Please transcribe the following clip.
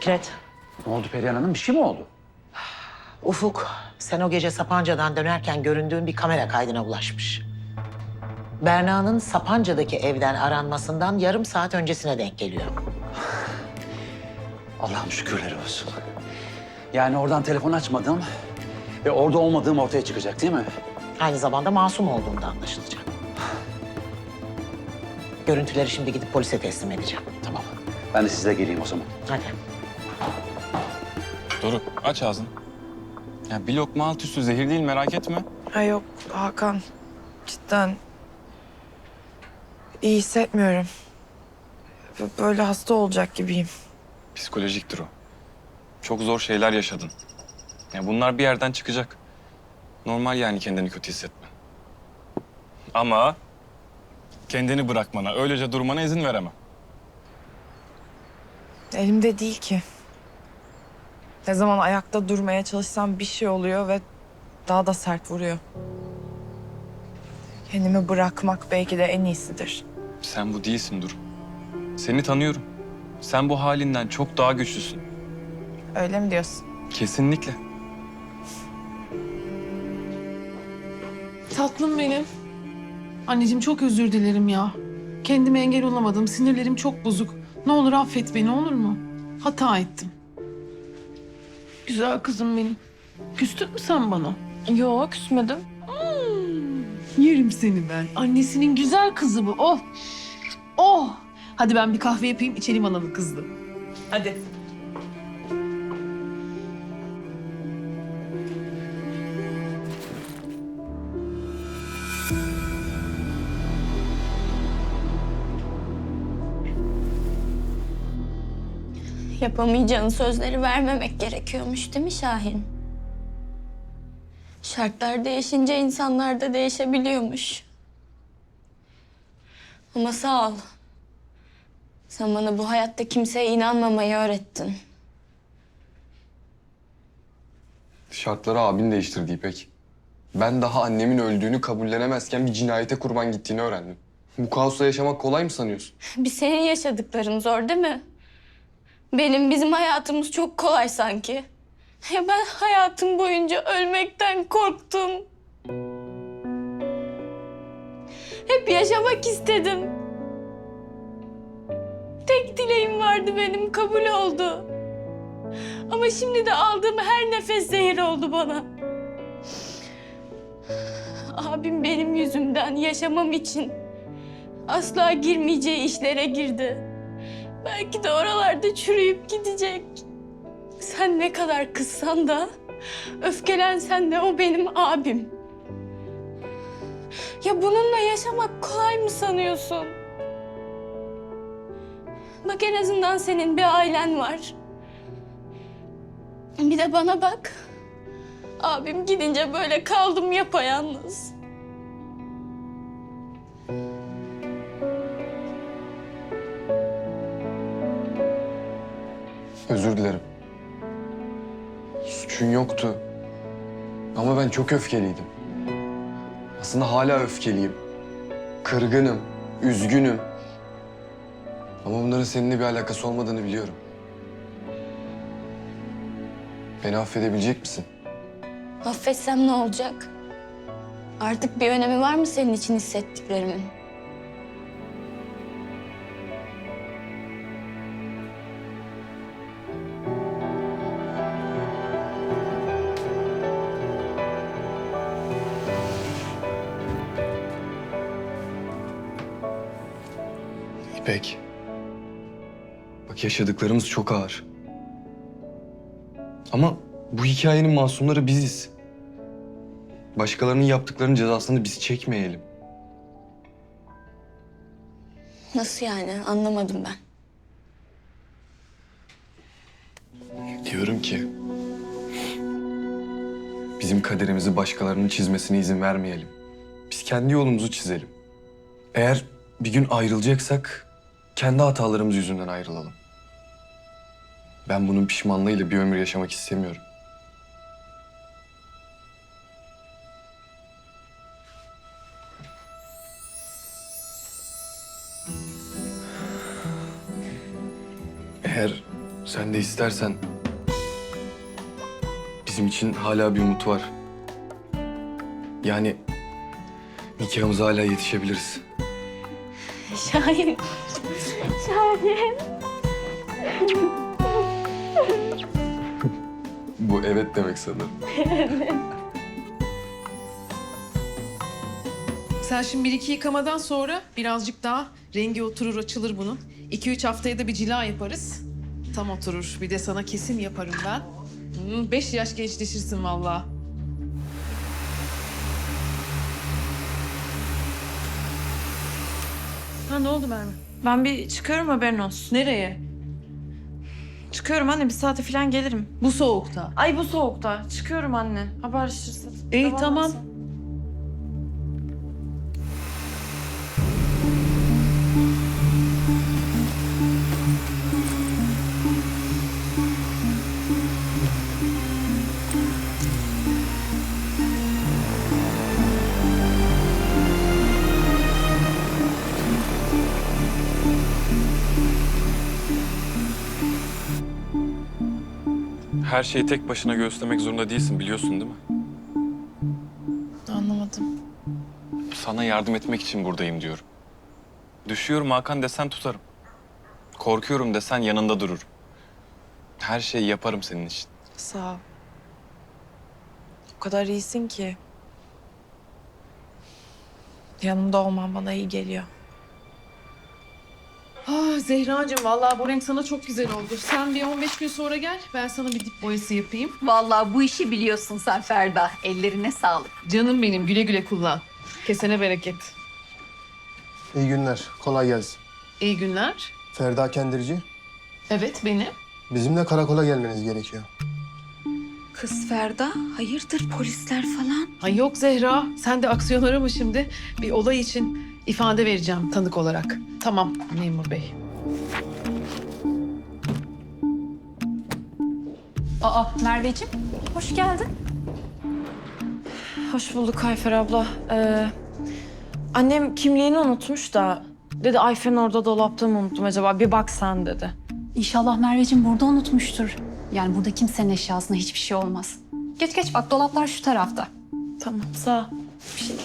Fikret, Ne oldu Perihan Hanım? Bir şey mi oldu? Ufuk sen o gece Sapanca'dan dönerken göründüğün bir kamera kaydına ulaşmış. Berna'nın Sapanca'daki evden aranmasından yarım saat öncesine denk geliyor. Allah'ım şükürler olsun. Yani oradan telefon açmadım ve orada olmadığım ortaya çıkacak değil mi? Aynı zamanda masum olduğunda anlaşılacak. Görüntüleri şimdi gidip polise teslim edeceğim. Tamam. Ben de sizle geleyim o zaman. Hadi. Doruk aç ağzını. Ya bir lokma alt üstü zehir değil merak etme. Ha yok Hakan. Cidden iyi hissetmiyorum. Böyle hasta olacak gibiyim. Psikolojiktir o. Çok zor şeyler yaşadın. Ya bunlar bir yerden çıkacak. Normal yani kendini kötü hissetmen. Ama kendini bırakmana, öylece durmana izin veremem. Elimde değil ki. Ne zaman ayakta durmaya çalışsam bir şey oluyor ve daha da sert vuruyor. Kendimi bırakmak belki de en iyisidir. Sen bu değilsin Dur. Seni tanıyorum. Sen bu halinden çok daha güçlüsün. Öyle mi diyorsun? Kesinlikle. Tatlım benim. Anneciğim çok özür dilerim ya. Kendime engel olamadım. Sinirlerim çok bozuk. Ne olur affet beni olur mu? Hata ettim. Güzel kızım benim. Küstün mü sen bana? Yok küsmedim. Yerim seni ben. Annesinin güzel kızı bu. Oh. Oh. Hadi ben bir kahve yapayım içelim analı kızlı. Hadi. Yapamayacağın sözleri vermemek gerekiyormuş değil mi Şahin? Şartlar değişince insanlar da değişebiliyormuş. Ama sağ ol. Sen bana bu hayatta kimseye inanmamayı öğrettin. Şartları abin değiştirdi İpek. Ben daha annemin öldüğünü kabullenemezken bir cinayete kurban gittiğini öğrendim. Bu kaosla yaşamak kolay mı sanıyorsun? Bir senin yaşadıkların zor değil mi? Benim bizim hayatımız çok kolay sanki. Ya ben hayatım boyunca ölmekten korktum. Hep yaşamak istedim. Tek dileğim vardı benim kabul oldu. Ama şimdi de aldığım her nefes zehir oldu bana. Abim benim yüzümden yaşamam için asla girmeyeceği işlere girdi. Belki de oralarda çürüyüp gidecek. Sen ne kadar kızsan da, öfkelensen de o benim abim. Ya bununla yaşamak kolay mı sanıyorsun? Bak en azından senin bir ailen var. Bir de bana bak. Abim gidince böyle kaldım yapayalnız. Özür dilerim. Suçun yoktu. Ama ben çok öfkeliydim. Aslında hala öfkeliyim. Kırgınım, üzgünüm. Ama bunların seninle bir alakası olmadığını biliyorum. Beni affedebilecek misin? Affetsem ne olacak? Artık bir önemi var mı senin için hissettiklerimin? İpek. Bak yaşadıklarımız çok ağır. Ama bu hikayenin masumları biziz. Başkalarının yaptıklarının cezasını biz çekmeyelim. Nasıl yani? Anlamadım ben. Diyorum ki... Bizim kaderimizi başkalarının çizmesine izin vermeyelim. Biz kendi yolumuzu çizelim. Eğer bir gün ayrılacaksak kendi hatalarımız yüzünden ayrılalım. Ben bunun pişmanlığıyla bir ömür yaşamak istemiyorum. Eğer Sen de istersen bizim için hala bir umut var. Yani nikahımıza hala yetişebiliriz. Şahin. Şahin. Bu evet demek sanırım. Sen şimdi bir iki yıkamadan sonra birazcık daha rengi oturur açılır bunun. İki üç haftaya da bir cila yaparız. Tam oturur. Bir de sana kesim yaparım ben. Hmm, beş yaş gençleşirsin vallahi. Ha ne oldu Merve? Ben bir çıkıyorum haberin olsun. Nereye? Çıkıyorum anne bir saate falan gelirim. Bu soğukta. Ay bu soğukta. Çıkıyorum anne. Haberleşiriz. İyi tamam. Her şeyi tek başına göğüslemek zorunda değilsin biliyorsun değil mi? Anlamadım. Sana yardım etmek için buradayım diyorum. Düşüyorum Hakan desen tutarım. Korkuyorum desen yanında dururum. Her şeyi yaparım senin için. Sağ ol. O kadar iyisin ki. Yanımda olman bana iyi geliyor. Ah Zehracığım vallahi bu renk sana çok güzel oldu. Sen bir 15 gün sonra gel. Ben sana bir dip boyası yapayım. Vallahi bu işi biliyorsun sen Ferda. Ellerine sağlık. Canım benim güle güle kullan. Kesene bereket. İyi günler. Kolay gelsin. İyi günler. Ferda Kendirci. Evet benim. Bizimle karakola gelmeniz gerekiyor. Kız Ferda hayırdır polisler falan? Ay yok Zehra. Sen de aksiyon arama şimdi. Bir olay için ifade vereceğim tanık olarak. Tamam memur bey. Aa Merveciğim hoş geldin. Hoş bulduk Ayfer abla. Ee, annem kimliğini unutmuş da dedi Ayfer'in orada dolapta mı unuttum acaba? Bir bak sen dedi. İnşallah Merveciğim burada unutmuştur. Yani burada kimsenin eşyasına hiçbir şey olmaz. Geç geç bak dolaplar şu tarafta. Tamam sağ ol. Bir şey